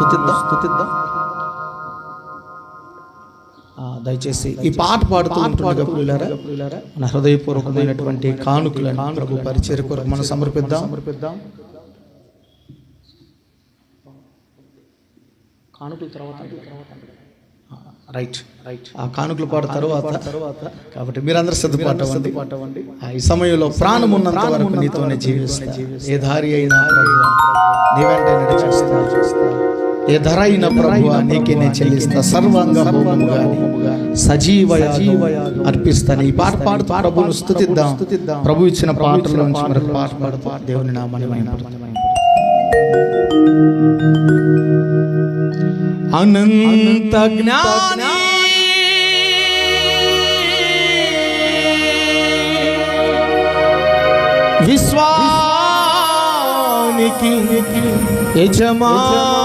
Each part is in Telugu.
స్థుతిద్దాం దయచేసి ఈ పాట పాడుతూ ఉంటుండగా ప్రియులారా, మన హృదయపూర్వకమైనటువంటి కానుకలను ప్రభు పరిచయ కొరకు మనం సమర్పిద్దాం. సమర్పిద్దాం. కానుకల తర్వాత రైట్. రైట్. ఆ కానుకలు పాట తర్వాత తర్వాత కాబట్టి మీరందరూ సిద్ధపాటవండి పాటవండి ఈ సమయంలో ప్రాణం ఉన్నంత వరకు నీతోనే జీవిస్తా. ఏ దారి అయినా ప్రభువా, నీ అయిన ప్రభు నీకే నేను చెల్లిస్తా సర్వాంగ హోమముగా సజీవ అర్పిస్తాను. ఈ పాట పాడుతూ ప్రభువును స్థుతిద్దాం. ప్రభు ఇచ్చిన పాటల నుంచి మరొక పాట పాడుతూ దేవుని నామని అనంత జ్ఞాని విశ్వానికి యజమాని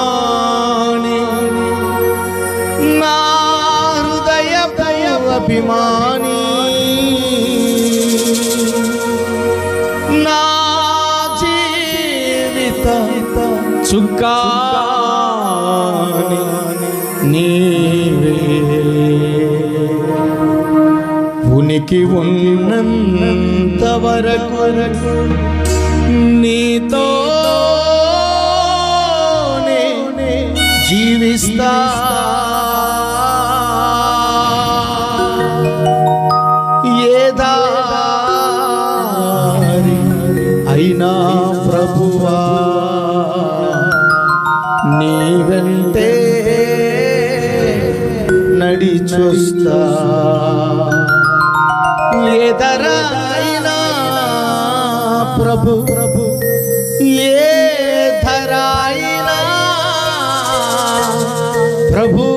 అభిమాని. నా జీవిత చుక్కాని నీవే. ఉనికి ఉన్నంత వరకు నీతో జీవిస్తా. ప్రభువా నీ వెంటే నడిచొస్తా. ఎదరాయినా ప్రభు ప్రభు ఏ ధరాయినా ప్రభు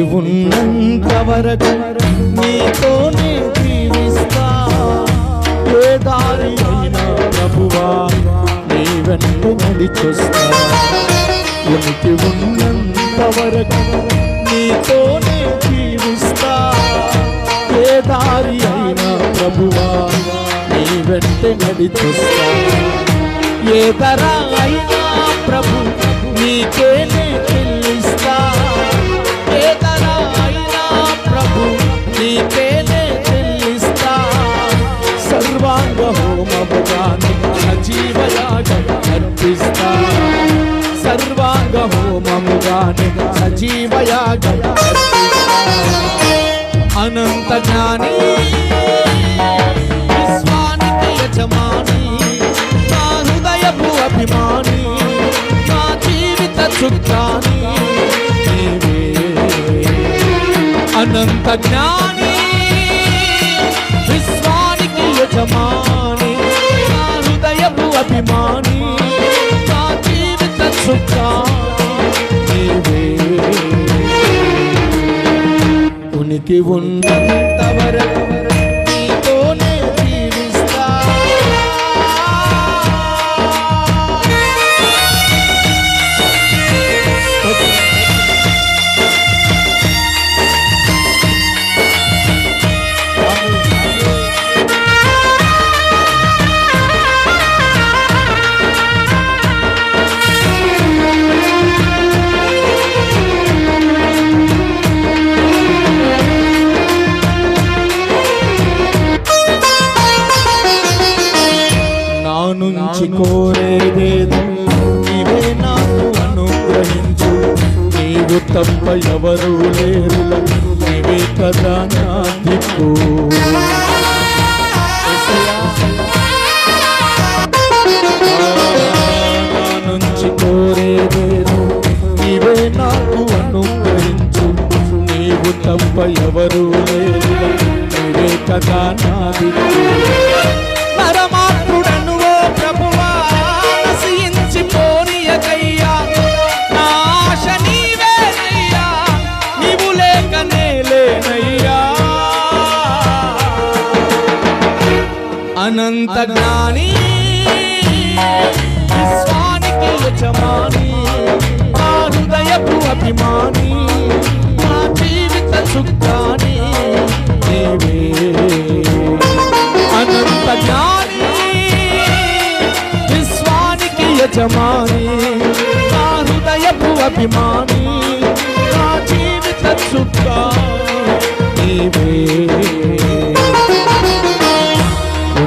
బ్రతికి ఉన్నంత వరకు నీతోనే జీవిస్తా. ఏ దారి అయినా ప్రభువా నీ వెంట నడిచొస్తా. ఉనికి ఉన్నంత వరకు నీతోనే జీవిస్తా. ఏ దారి అయినా ప్రభువా నీ వెంట నడిచొస్తా. ఏ ధర అయినా అనంత జ్ఞాని విశ్వానికి యజమాని నా హృదయపు అభిమాని నా జీవిత చుక్కాని అనంత జ్ఞాని. ఉనికి ఉన్నంత తప్ప ఎవరూ లేరు నీవే కదా నా దిక్కు. నుంచి కోరేదేను నీవే నాకు అనుగ్రహించు. నీవు తప్ప ఎవరూ లేరు నీవే కదా నా దిక్కు. అనంత జ్ఞాని విశ్వానికి యజమాని నా హృదయపు అభిమాని నా జీవిత సుఖాని నీవే. అనంత జ్ఞాని విశ్వానికి యజమాని నా హృదయపు అభిమాని నా జీవిత సుఖాని దేవే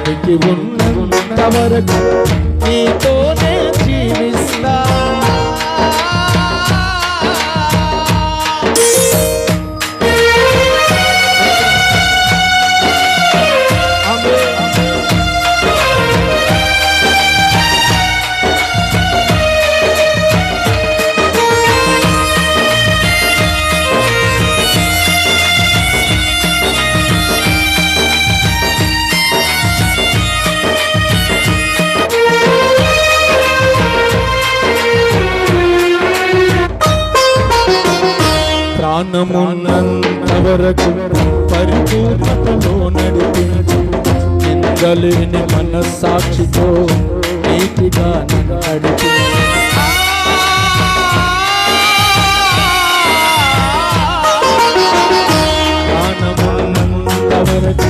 ఉన్నంత వరకు నీతోనే జీవిస్తా. ప్రాణమున్నంత వరకు పరిపూర్ణతలో నడిపించు నిందలేని మనస్సాక్షితో నీతిగా నడిపి ప్రాణమున్నంత వరకు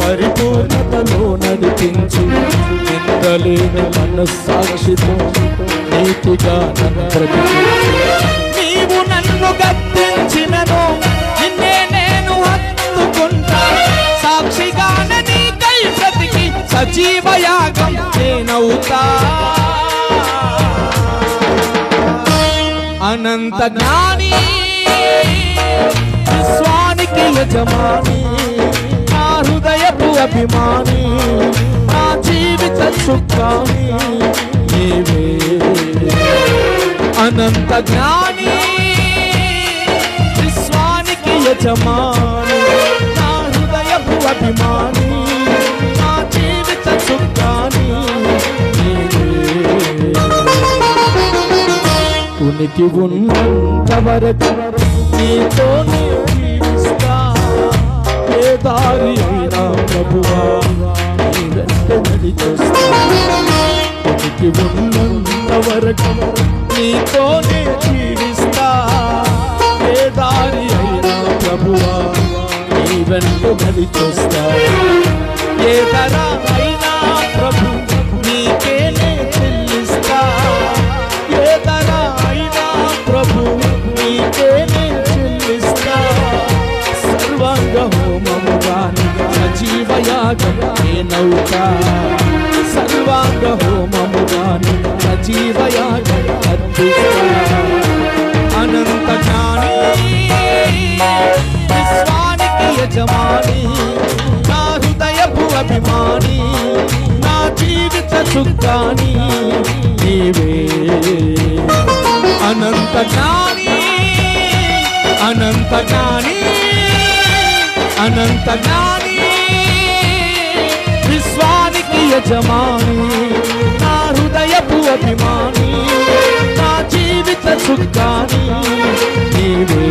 పరిపూర్ణతలో నడిపించు నిందలేని మనస్సాక్షితో నీతిగా నడిపించు నన్ను గద్దించినను నిన్నే నేను హత్తుకుంటా. సాక్షిగానే నీకై బ్రతికి సజీవ నేనవుతా. అనంత జ్ఞాని విశ్వానికి యజమాని నా హృదయపు అభిమాని నా జీవిత సుఖాని. అనంత జ్ఞాని యజమాని నా హృదయపు అభిమాని నా జీవిత సుఖాని ఉనికి ఉన్నంత వరకు నీతోనే జీవిస్తా ఏ దారి అయినా ప్రభువా నీ నడిచేస్తా ఉనికి ఉన్నంత వరకు నీతోనే ఏ అయినా ప్రభు నీకేనే చెల్లిస్తా. ఏ ధర అయినా ప్రభు నీకేనే చెల్లిస్తా. సర్వాంగ హోమము గాని సజీవయాగం నేనవుతా సర్వాంగ సుఖాని నీవే. అనంత జ్ఞాని అనంత జ్ఞాని అనంత జ్ఞాని విశ్వానికి యజమాని నా హృదయపు అభిమాని నా జీవిత సుఖాని నీవే.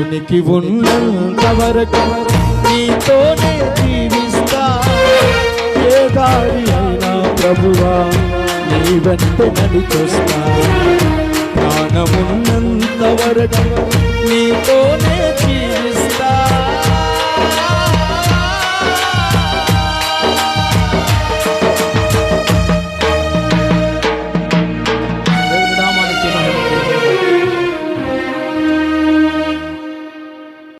ఉనికి ఉన్నంత వరకు నీతోనే జీవి వారి అయినా ప్రభువా నీ వెంట నడిచొస్తా ప్రాణమున్నంత వరకు నీతో